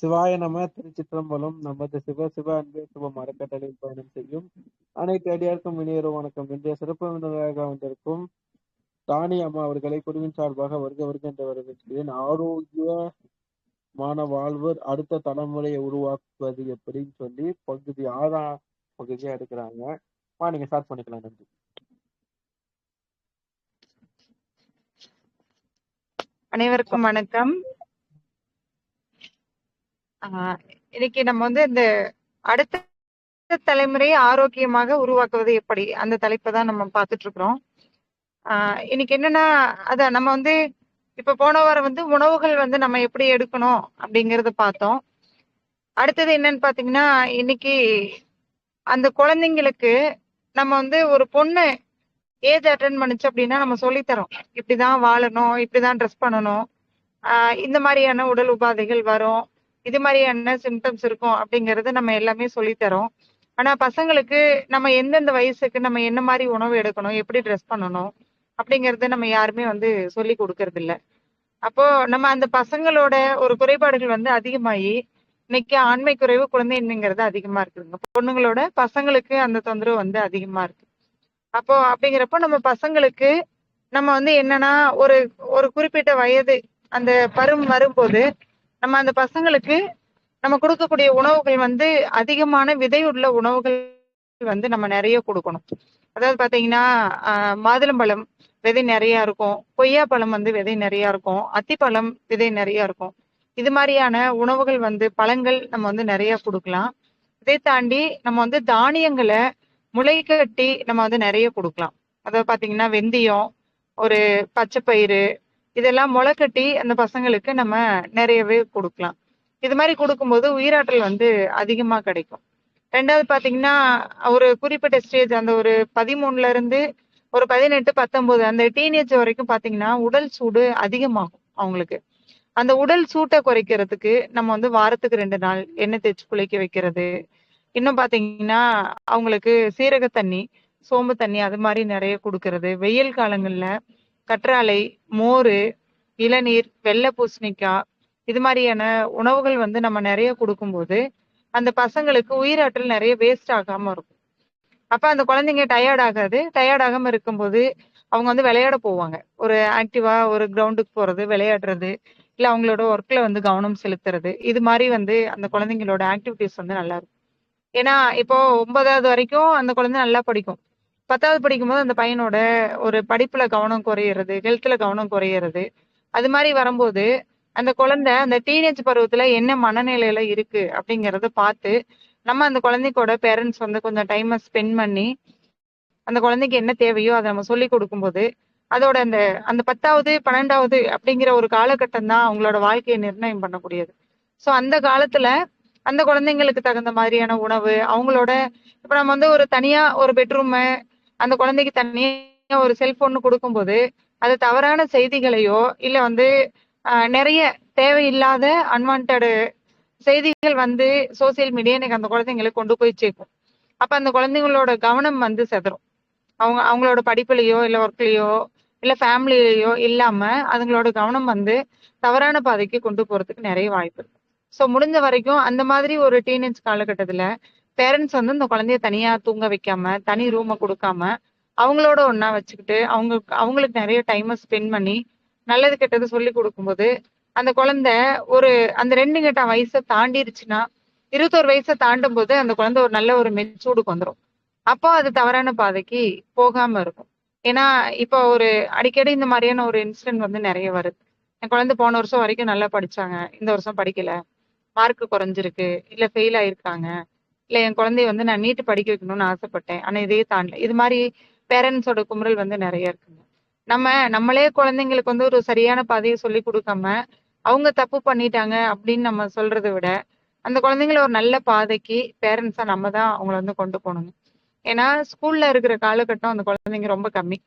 சிவாய நம திருச்சிற்றம்பலம். நமது சிவ சிவ அன்பே சிவ மரக்கட்டளையில் பயணம் செய்யும் அனைத்து அடியாருக்கும் இனியரும் வணக்கம். இன்றைய சிறப்பு விருந்தினராக வந்திருக்கும் ராணி அம்மா அவர்களை குழுவின் சார்பாக வருக வருக என்று வரவேற்கிறேன். ஆரோக்கியமான வாழ்வு அடுத்த தலைமுறையை உருவாக்குவது எப்படின்னு சொல்லி பகுதி ஆறாம் பகுதியா எடுக்கிறாங்க. வா நீங்க ஸ்டார்ட் பண்ணிக்கலாம் நன்றி. அனைவருக்கும் வணக்கம். இன்னைக்கு நம்ம வந்து இந்த அடுத்த தலைமுறையை ஆரோக்கியமாக உருவாக்குவது எப்படி? அந்த தலைப்பை தான் நம்ம பார்த்துட்டு இருக்கிறோம். ஆஹ் இன்னைக்கு என்னன்னா அத நம்ம வந்து இப்ப போன வாரம் வந்து உணவுகள் வந்து நம்ம எப்படி எடுக்கணும் அப்படிங்கறத பார்த்தோம். அடுத்தது என்னன்னு பாத்தீங்கன்னா இன்னைக்கு அந்த குழந்தைங்களுக்கு நம்ம வந்து ஒரு பொண்ணு ஏஜ் அட்டன் பண்ணுச்சு அப்படின்னா நம்ம சொல்லித்தரோம். இப்படிதான் வாழணும் இப்படிதான் ட்ரெஸ் பண்ணணும். ஆஹ் இந்த மாதிரியான உடல் உபாதைகள் வரும். இது மாதிரியான சிம்டம்ஸ் இருக்கும் அப்படிங்கறது நம்ம எல்லாமே சொல்லித்தரோம். ஆனா பசங்களுக்கு நம்ம எந்தெந்த வயசுக்கு நம்ம என்ன மாதிரி உணவு எடுக்கணும் எப்படி ட்ரெஸ் பண்ணணும் அப்படிங்கறத நம்ம யாருமே வந்து சொல்லி கொடுக்கறது இல்ல அப்போ நம்ம அந்த பசங்களோட ஒரு குறைபாடுகள் வந்து அதிகமாகி இன்னைக்கு ஆண்மை குறைவு குழந்தைங்கிறது அதிகமா இருக்குதுங்க. பொண்ணுங்களோட பசங்களுக்கு அந்த தொந்தரவு வந்து அதிகமா இருக்கு. அப்போ அப்படிங்கிறப்போ நம்ம பசங்களுக்கு நம்ம வந்து என்னன்னா ஒரு ஒரு குறிப்பிட்ட வயது அந்த பருவம் வரும்போது நம்ம அந்த பசங்களுக்கு நம்ம கொடுக்கக்கூடிய உணவுகள் வந்து அதிகமான விதையுள்ள உணவுகள் வந்து நம்ம நிறைய கொடுக்கணும். அதாவது பாத்தீங்கன்னா ஆஹ் மாதுளம்பழம் விதை நிறைய இருக்கும். கொய்யாப்பழம் வந்து விதை நிறைய இருக்கும். அத்திப்பழம் விதை நிறைய இருக்கும். இது மாதிரியான உணவுகள் வந்து பழங்கள் நம்ம வந்து நிறைய கொடுக்கலாம். இதை தாண்டி நம்ம வந்து தானியங்களை முளை கட்டி நம்ம வந்து நிறைய கொடுக்கலாம். அதாவது பாத்தீங்கன்னா வெந்தயம் ஒரு பச்சை பயிறு இதெல்லாம் முளை கட்டி அந்த பசங்களுக்கு நம்ம நிறையவே கொடுக்கலாம். இது மாதிரி கொடுக்கும்போது உயிராற்றல் வந்து அதிகமா கிடைக்கும். ரெண்டாவது பாத்தீங்கன்னா ஒரு குறிப்பிட்ட ஸ்டேஜ் அந்த ஒரு பதிமூணுல இருந்து ஒரு பதினெட்டு பத்தொன்பது அந்த டீனேஜ் வரைக்கும் பாத்தீங்கன்னா உடல் சூடு அதிகமாகும் அவங்களுக்கு. அந்த உடல் சூட்டை குறைக்கிறதுக்கு நம்ம வந்து வாரத்துக்கு ரெண்டு நாள் எண்ணெய் தேய்ச்சி குளிக்க வைக்கிறது. இன்னும் பாத்தீங்கன்னா அவங்களுக்கு சீரக தண்ணி சோம்பு தண்ணி அது மாதிரி நிறைய கொடுக்கறது. வெயில் காலங்கள்ல கற்றாழை மோர் இளநீர் வெள்ளை பூசணிக்காய் இது மாதிரியான உணவுகள் வந்து நம்ம நிறைய கொடுக்கும்போது அந்த பசங்களுக்கு உயிராற்றல் நிறைய வேஸ்ட் ஆகாம இருக்கும். அப்ப அந்த குழந்தைங்க டயர்ட் ஆகாது. டயர்ட் ஆகாம இருக்கும்போது அவங்க வந்து விளையாட போவாங்க. ஒரு ஆக்டிவா ஒரு கிரவுண்டுக்கு போறது விளையாடுறது இல்ல அவங்களோட ஒர்க்ல வந்து கவனம் செலுத்துறது. இது மாதிரி வந்து அந்த குழந்தைங்களோட ஆக்டிவிட்டிஸ் வந்து நல்லா இருக்கும். ஏன்னா இப்போ ஒன்பதாவது வரைக்கும் அந்த குழந்தை நல்லா படிக்கும். பத்தாவது படிக்கும்போது அந்த பையனோட ஒரு படிப்புல கவனம் குறையிறது ஹெல்த்ல கவனம் குறையிறது. அது மாதிரி வரும்போது அந்த குழந்தை அந்த டீனேஜ் பருவத்துல என்ன மனநிலையில இருக்கு அப்படிங்கறத பார்த்து நம்ம அந்த குழந்தைக்கோட பேரண்ட்ஸ் வந்து கொஞ்சம் டைமை ஸ்பெண்ட் பண்ணி அந்த குழந்தைக்கு என்ன தேவையோ அதை நம்ம சொல்லி கொடுக்கும்போது அதோட அந்த அந்த பத்தாவது பன்னெண்டாவது அப்படிங்கிற ஒரு காலகட்டம் தான் அவங்களோட வாழ்க்கையை நிர்ணயம் பண்ணக்கூடியது. ஸோ அந்த காலத்துல அந்த குழந்தைங்களுக்கு தகுந்த மாதிரியான உணவு அவங்களோட இப்ப நம்ம வந்து ஒரு தனியா ஒரு பெட்ரூமு அந்த குழந்தைக்கு தனியா ஒரு செல்போன் கொடுக்கும்போது அது தவறான செய்திகளையோ இல்ல வந்து நிறைய தேவையில்லாத அன்வான்ட் செய்திகள் வந்து சோசியல் மீடியா எனக்கு அந்த குழந்தைங்களை கொண்டு போய் சேர்க்கும். அப்ப அந்த குழந்தைங்களோட கவனம் வந்து செதறும். அவங்க அவங்களோட படிப்புலயோ இல்ல ஒர்க்லயோ இல்ல ஃபேமிலிலயோ இல்லாம அதுங்களோட கவனம் வந்து தவறான பாதைக்கு கொண்டு போறதுக்கு நிறைய வாய்ப்பு இருக்கு. ஸோ முடிஞ்ச வரைக்கும் அந்த மாதிரி ஒரு டீனேஜ் காலகட்டத்துல பேரண்ட்ஸ் வந்து இந்த குழந்தைய தனியா தூங்க வைக்காம தனி ரூமை கொடுக்காம அவங்களோட ஒன்னா வச்சுக்கிட்டு அவங்க அவங்களுக்கு நிறைய டைமை ஸ்பெண்ட் பண்ணி நல்லது கெட்டது சொல்லி கொடுக்கும்போது அந்த குழந்தை ஒரு அந்த ரெண்டு கட்ட வயசை தாண்டிருச்சுன்னா இருபத்தோரு வயசை தாண்டும் போது அந்த குழந்தை ஒரு நல்ல ஒரு மெச்சூடுக்கு வந்துடும் அப்போ அது தவறான பாதைக்கு போகாம இருக்கும். ஏன்னா இப்போ ஒரு அடிக்கடி இந்த மாதிரியான ஒரு இன்சிடென்ட் வந்து நிறைய வருது. என் குழந்தை போன வருஷம் வரைக்கும் நல்லா படிச்சாங்க. இந்த வருஷம் படிக்கல. மார்க் குறைஞ்சிருக்கு. இல்ல ஃபெயில் ஆயிருக்காங்க. இல்ல என் குழந்தைய வந்து நான் நீட்டு படிக்க வைக்கணும்னு ஆசைப்பட்டேன். ஆனா இதே தாண்டல. இது மாதிரி பேரண்ட்ஸோட குமுறல் வந்து நிறைய இருக்குங்க. நம்ம நம்மளே குழந்தைங்களுக்கு வந்து ஒரு சரியான பாதையை சொல்லி கொடுக்காம அவங்க தப்பு பண்ணிட்டாங்க அப்படின்னு நம்ம சொல்றதை விட அந்த குழந்தைங்கள ஒரு நல்ல பாதைக்கு பேரண்ட்ஸா நம்ம தான் அவங்கள வந்து கொண்டு போகணுங்க. ஏன்னா ஸ்கூல்ல இருக்கிற காலகட்டம் அந்த குழந்தைங்க ரொம்ப கம்மி.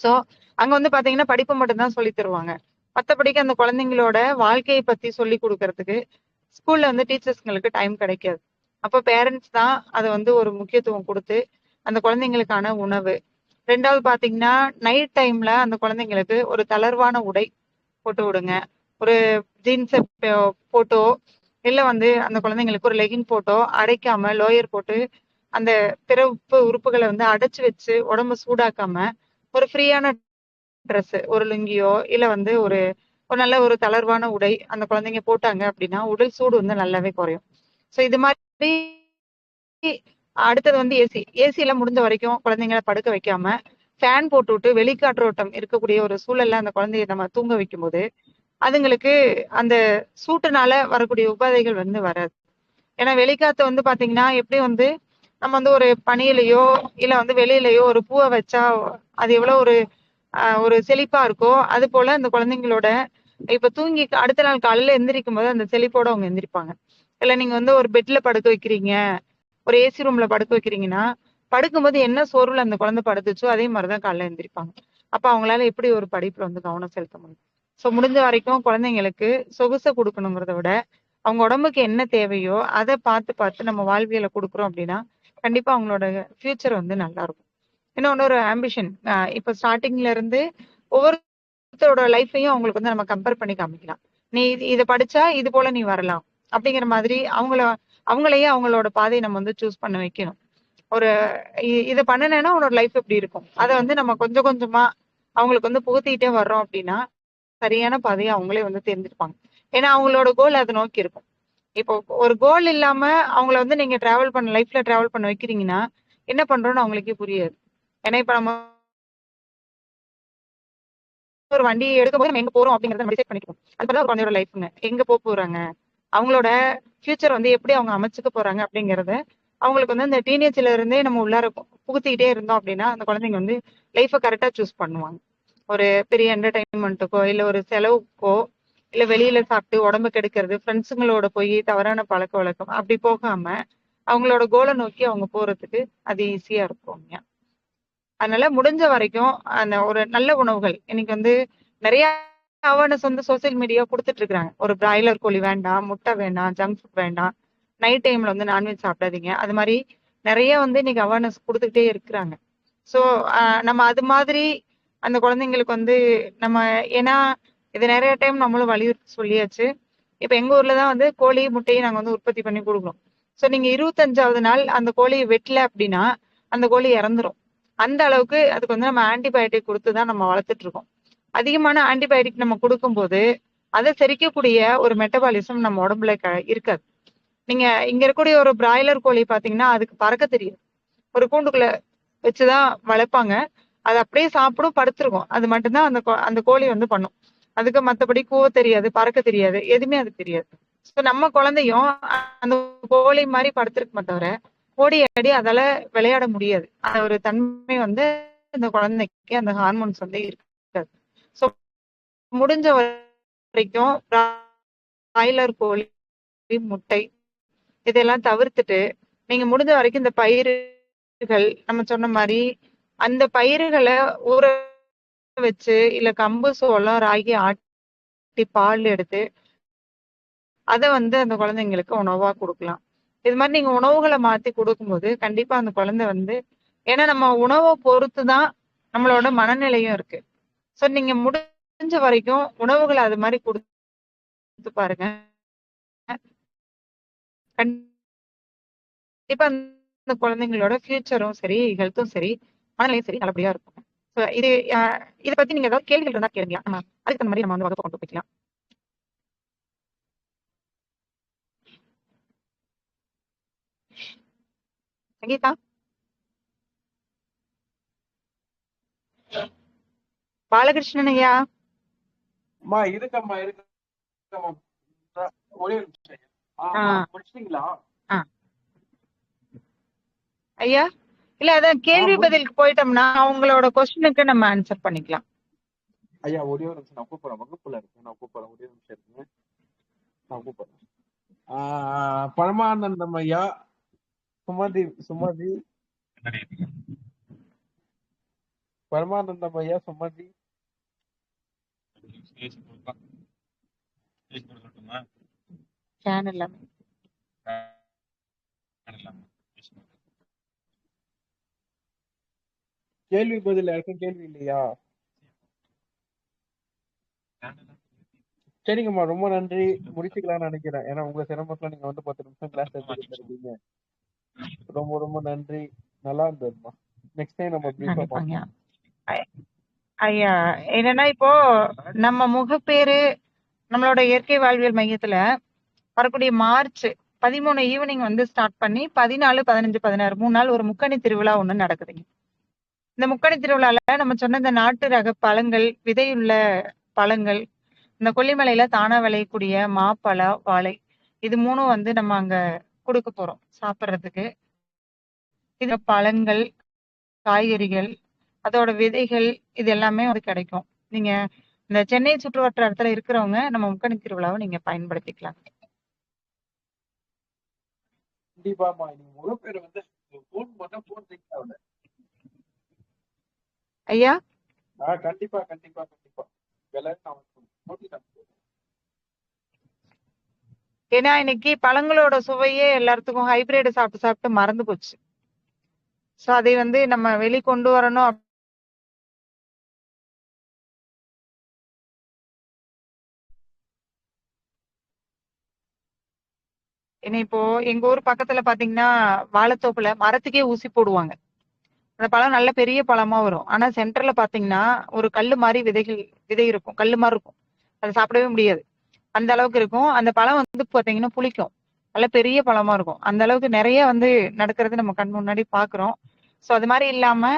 சோ அங்க வந்து பாத்தீங்கன்னா படிப்பு மட்டும்தான் சொல்லி தருவாங்க. மத்தபடிக்கு அந்த குழந்தைங்களோட வாழ்க்கையை பத்தி சொல்லி கொடுக்கறதுக்கு ஸ்கூல்ல வந்து டீச்சர்ஸ்ங்களுக்கு டைம் கிடைக்காது. அப்போ பேரண்ட்ஸ் தான் அதை வந்து ஒரு முக்கியத்துவம் கொடுத்து அந்த குழந்தைங்களுக்கான உணவு. ரெண்டாவது பார்த்தீங்கன்னா நைட் டைம்ல அந்த குழந்தைங்களுக்கு ஒரு தளர்வான உடை போட்டு விடுங்க. ஒரு ஜீன்ஸை போட்டோ இல்லை வந்து அந்த குழந்தைங்களுக்கு ஒரு லெகின் போட்டோ அடைக்காம லோயர் போட்டு அந்த பிறப்பு உறுப்புகளை வந்து அடைச்சு வச்சு உடம்பு சூடாக்காம ஒரு ஃப்ரீயான ட்ரெஸ் ஒரு லுங்கியோ இல்லை வந்து ஒரு ஒரு நல்ல ஒரு தளர்வான உடை அந்த குழந்தைங்க போட்டாங்க அப்படின்னா உடல் சூடு வந்து நல்லாவே குறையும். ஸோ இது மாதிரி அடுத்தது வந்து ஏசி ஏசில முடிஞ்ச வரைக்கும் குழந்தைங்களை படுக்க வைக்காம ஃபேன் போட்டு விட்டு வெளிக்காற்றோட்டம் இருக்கக்கூடிய ஒரு சூழல்ல அந்த குழந்தைய நம்ம தூங்க வைக்கும்போது அதுங்களுக்கு அந்த சூட்டுனால வரக்கூடிய உபாதைகள் வந்து வராது. ஏன்னா வெளிக்காத்து வந்து பாத்தீங்கன்னா எப்படி வந்து நம்ம வந்து ஒரு பனியிலையோ இல்ல வந்து வெளியிலயோ ஒரு பூவை வச்சா அது எவ்வளவு ஒரு ஒரு செழிப்பா இருக்கோ அது போல அந்த குழந்தைங்களோட இப்ப தூங்கி அடுத்த நாள் காலையில எந்திரிக்கும் போது அந்த செழிப்போட அவங்க எந்திரிப்பாங்க. இல்ல நீங்க வந்து ஒரு பெட்ல படுக்க வைக்கிறீங்க ஒரு ஏசி ரூம்ல படுக்க வைக்கிறீங்கன்னா படுக்கும்போது என்ன சோர்வுல அந்த குழந்தை படுத்துச்சோ அதே மாதிரிதான் காலைல எந்திரிப்பாங்க. அப்ப அவங்களால எப்படி ஒரு படிப்புல வந்து கவனம் செலுத்த முடியும்? சோ முடிஞ்ச வரைக்கும் குழந்தைங்களுக்கு சொகுசை கொடுக்கணுங்கிறத விட அவங்க உடம்புக்கு என்ன தேவையோ அதை பார்த்து பார்த்து நம்ம வாழ்வியலை கொடுக்குறோம் அப்படின்னா கண்டிப்பா அவங்களோட ஃபியூச்சர் வந்து நல்லா இருக்கும் இன்னொன்னு ஒரு ஆம்பிஷன் இப்ப ஸ்டார்டிங்ல இருந்து ஒவ்வொருத்தரோட லைஃப்பையும் அவங்களுக்கு வந்து நம்ம கம்பேர் பண்ணி காமிக்கலாம். நீ இது இதை படிச்சா இது போல நீ வரலாம். அப்படிங்கிற மாதிரி அவங்கள அவங்களையே அவங்களோட பாதையை நம்ம வந்து சூஸ் பண்ண வைக்கணும். ஒரு இதை பண்ணுனேன்னா உன்னோட லைஃப் எப்படி இருக்கும்? அதை வந்து நம்ம கொஞ்சம் கொஞ்சமா அவங்களுக்கு வந்து புகுத்திட்டே வர்றோம் அப்படின்னா சரியான பாதையை அவங்களே வந்து தேர்ந்தெடுப்பாங்க. ஏன்னா அவங்களோட கோல் அதை நோக்கி இருக்கும். இப்போ ஒரு கோல் இல்லாம அவங்கள வந்து நீங்க டிராவல் பண்ண லைஃப்ல டிராவல் பண்ண வைக்கிறீங்கன்னா என்ன பண்றோம்னு அவங்களுக்கே புரியாது. ஏன்னா இப்ப நம்ம ஒரு வண்டி எடுக்கும்போது நம்ம எங்க போறோம் அப்படிங்கறத நம்ம டிசைட் பண்ணிக்கணும். அது ஒரு குழந்தையோட லைஃப்ங்க எங்க போக போறாங்க? அவங்களோட ஃபியூச்சர் வந்து எப்படி அவங்க அமைச்சுக்க போறாங்க அப்படிங்கறத அவங்களுக்கு வந்து அந்த டீனேஜ்ல இருந்தே நம்ம உள்ளார புகுத்திக்கிட்டே இருந்தோம் அப்படின்னா அந்த குழந்தைங்க வந்து லைஃபை கரெக்டா சூஸ் பண்ணுவாங்க. ஒரு பெரிய என்டர்டைன்மெண்ட்டுக்கோ இல்ல ஒரு செலவுக்கோ இல்ல வெளியில சாப்பிட்டு உடம்பு கெடுக்கிறது ஃப்ரெண்ட்ஸுங்களோட போய் தவறான பழக்க வழக்கம் அப்படி போகாம அவங்களோட கோலை நோக்கி அவங்க போறதுக்கு அது ஈஸியா இருக்கும் அதனால முடிஞ்ச வரைக்கும் அந்த ஒரு நல்ல உணவுகள் இன்னைக்கு வந்து நிறைய அவேர்னஸ் வந்து சோசியல் மீடியா கொடுத்துட்டு இருக்காங்க ஒரு பிராய்லர் கோழி வேண்டாம் முட்டை வேண்டாம் ஜங்க் ஃபுட் வேண்டாம். நைட் டைம்ல வந்து நான்வெஜ் சாப்பிடாதீங்க. அது மாதிரி நிறைய வந்து இன்னைக்கு அவேர்னஸ் கொடுத்துக்கிட்டே இருக்கிறாங்க. ஸோ நம்ம அது மாதிரி அந்த குழந்தைங்களுக்கு வந்து நம்ம ஏன்னா இது நிறைய டைம் நம்மளும் வலியுறுத்தி சொல்லியாச்சு. இப்போ எங்க ஊர்ல தான் வந்து கோழி முட்டையை நாங்க வந்து உற்பத்தி பண்ணி கொடுக்குறோம். ஸோ நீங்க இருபத்தஞ்சாவது நாள் அந்த கோழியை வெட்டல அப்படின்னா அந்த கோழி இறந்துரும். அந்த அளவுக்கு அதுக்கு வந்து நம்ம ஆன்டிபயோட்டிக் கொடுத்து தான் நம்ம வளர்த்துட்டு இருக்கோம். அதிகமான ஆன்டிபயோட்டிக் நம்ம கொடுக்கும்போது அதை செரிக்கக்கூடிய ஒரு மெட்டபாலிசம் நம்ம உடம்புல க- இருக்காது. நீங்க இங்க இருக்கக்கூடிய ஒரு பிராய்லர் கோழி பாத்தீங்கன்னா அதுக்கு பறக்க தெரியும். ஒரு கூண்டுக்குள்ள வச்சுதான் வளர்ப்பாங்க. அது அப்படியே சாப்பிடும் படுத்துருக்கும். அது மட்டும்தான் அந்த கோ- அந்த கோழி வந்து பண்ணும். அதுக்கு மத்தபடி கூவ தெரியாது பறக்க தெரியாது எதுவுமே அது தெரியாது. ஸோ நம்ம குழந்தையும் அந்த கோழி மாதிரி படுத்திருக்குமே தவிர ஓடி ஆடி அதால விளையாட முடியாது. அந்த ஒரு தன்மை வந்து அந்த குழந்தைக்கு அந்த ஹார்மோன்ஸ் வந்து இருக்கு. ஸோ முடிஞ்ச வரைக்கும் பிராய்லர் கோழி முட்டை இதெல்லாம் தவிர்த்துட்டு நீங்க முடிஞ்ச வரைக்கும் இந்த பயிர்கள் நம்ம சொன்ன மாதிரி அந்த பயிர்களை ஊற வச்சு இல்ல கம்பு சோளம் ராகி ஆட்டி பால் எடுத்து அதை வந்து அந்த குழந்தைங்களுக்கு உணவா கொடுக்கலாம். இது மாதிரி நீங்க உணவுகளை மாத்தி கொடுக்கும்போது கண்டிப்பா அந்த குழந்தை வந்து ஏன்னா நம்ம உணவை பொறுத்து தான் நம்மளோட மனநிலையும் இருக்கு. சோ நீங்க முடிஞ்ச வரைக்கும் உணவுகளை அது மாதிரி கொடுத்து பாருங்க. கண்டிப்பா அந்த குழந்தைங்களோட ஃபியூச்சரும் சரி ஹெல்த்தும் சரி மனநிலையும் சரி நல்லபடியா இருக்கும். இது இதை பத்தி நீங்க ஏதாவது கேள்விகள் இருந்தா கேளுங்க நம்ம அதுக்கு தகுந்த மாதிரி நம்ம வந்து வகுப்பு கொண்டு போய்க்கலாம். சங்கீதா? பாலகிருஷ்ணன் ஐயா. அம்மா இருக்கம்மா இருக்கம்மா ஒரே முடிச்சிட்டீங்களா? ஐயா இல்ல அதான் கேள்வி பதிலுக்கு போயிட்டோம்னா அவங்களோட கொஸ்டினுக்கு நம்ம ஆன்சர் பண்ணிக்கலாம். ஐயா ஒரே ஒரு நிமிஷம் நான் கூப்பிடுறேன். வகுப்புல இருக்கேன் நான் கூப்பிடுறேன். ஒரே நிமிஷம் இருக்குங்க நான் கூப்பிடுறேன். பரமானந்தம் ஐயா சுமதி சுமதி. பரமானந்தம் ஐயா சுமதி? கேள்வி பதில் யாருக்கும் கேள்வி இல்லையா? சரிங்கம்மா ரொம்ப நன்றி. முடிச்சுக்கலாம்னு நினைக்கிறேன். ஏன்னா உங்க சிரமத்துல நீங்க வந்து பத்து நிமிஷம் கிளாஸ் ஆமா. எடுத்துக்கிட்டு ரொம்ப ரொம்ப நன்றி. நல்லா இருந்ததுமா நெக்ஸ்ட் டைம் நம்ம ஐ- ஐயா என்னன்னா இப்போ நம்ம முகப்பேரு நம்மளோட இயற்கை வாழ்வியல் மையத்துல வரக்கூடிய மார்ச் பதிமூணு ஈவினிங் வந்து ஸ்டார்ட் பண்ணி பதினாலு பதினஞ்சு பதினாறு மூணு நாள் ஒரு முக்கணி திருவிழா ஒண்ணு நடக்குதுங்க. இந்த முக்கணி திருவிழால நம்ம சொன்ன இந்த நாட்டு ரக பழங்கள் விதையுள்ள பழங்கள் இந்த கொல்லிமலையில தானா விளையக்கூடிய மாப்பழ வாழை இது மூணும் வந்து நம்ம அங்க கொடுக்க போறோம் சாப்பிடுறதுக்கு. இது பழங்கள் காய்கறிகள் அதோட விதைகள் இது எல்லாமே வந்து கிடைக்கும். நீங்க இந்த சென்னை சுற்றுவட்டாரத்துல இருக்கிறவங்க நம்ம முக்கணி திருவிழாவை நீங்க பயன்படுத்திக்கலாம். கண்டிப்பாமா நீங்க முகப்பேர் வந்து போன் பண்ண போன் ரிங் ஆகல ஐயா? கண்டிப்பா கண்டிப்பா கண்டிப்பா. ஏன்னா இன்னைக்கு பழங்களோட சுவையே எல்லாத்துக்கும் ஹைபிரிட் சாப்பிட்டு சாப்பிட்டு மறந்து போச்சு. சோ அதை வந்து நம்ம வெளி கொண்டு வரணும் ஏன்னா இப்போ எங்க ஊர் பக்கத்துல பாத்தீங்கன்னா வாழைத்தோப்புல மரத்துக்கே ஊசி போடுவாங்க. அந்த பழம் நல்ல பெரிய பழமா வரும். ஆனா சென்டர்ல பாத்தீங்கன்னா ஒரு கல்லு மாதிரி விதைகள் விதை இருக்கும். கல்லு மாதிரி இருக்கும். அதை சாப்பிடவே முடியாது. அந்த அளவுக்கு இருக்கும். அந்த பழம் வந்து பாத்தீங்கன்னா புளிக்கும். நல்ல பெரிய பழமா இருக்கும். அந்த அளவுக்கு நிறைய வந்து நடக்கிறது நம்ம கண் முன்னாடி பாக்குறோம். சோ அது மாதிரி இல்லாம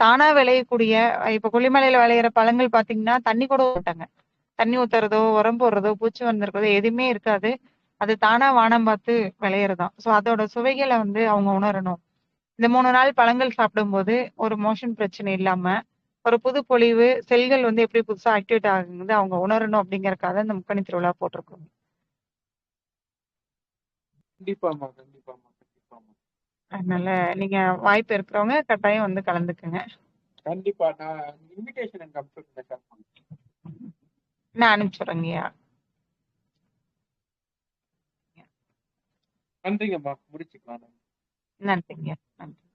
தானா விளையக்கூடிய இப்ப கொல்லிமலையில விளையிற பழங்கள் பாத்தீங்கன்னா தண்ணி கூட விட்டாங்க தண்ணி ஊத்துறதோ உரம் போடுறதோ பூச்சி வந்திருக்கிறதோ எதுவுமே இருக்காது. அது தானா வானம் பார்த்து விளையறதுதான் சோ அதோட சுவைகளை வந்து அவங்க உணரணும். இந்த மூணு நாள் பழங்கள் சாப்பிடும்போது ஒரு மோஷன் பிரச்சனை இல்லாம ஒரு புது பொலிவு செல்கள் வந்து எப்படி புதுசா ஆக்டிவேட் ஆகுது அவங்க உணரணும் அப்படிங்கறக்காக இந்த முக்கணி திருவிழா போட்டிருக்கோம். கண்டிப்பாமா கண்டிப்பாமா கண்டிப்பாமா அதனால நீங்க வாய்ப்பு இருக்கிறவங்க கட்டாயம் வந்து கலந்துக்குங்க. கண்டிப்பா நான் இன்விடேஷன் எனக்கு அனுப்பிச்சுடுங்க சார். நான் அனுப்பிச்சுடுறேங்கய்யா. நன்றிங்கம்மா. முடிச்சுக்கலாம் நன்றிங்க. நன்றி.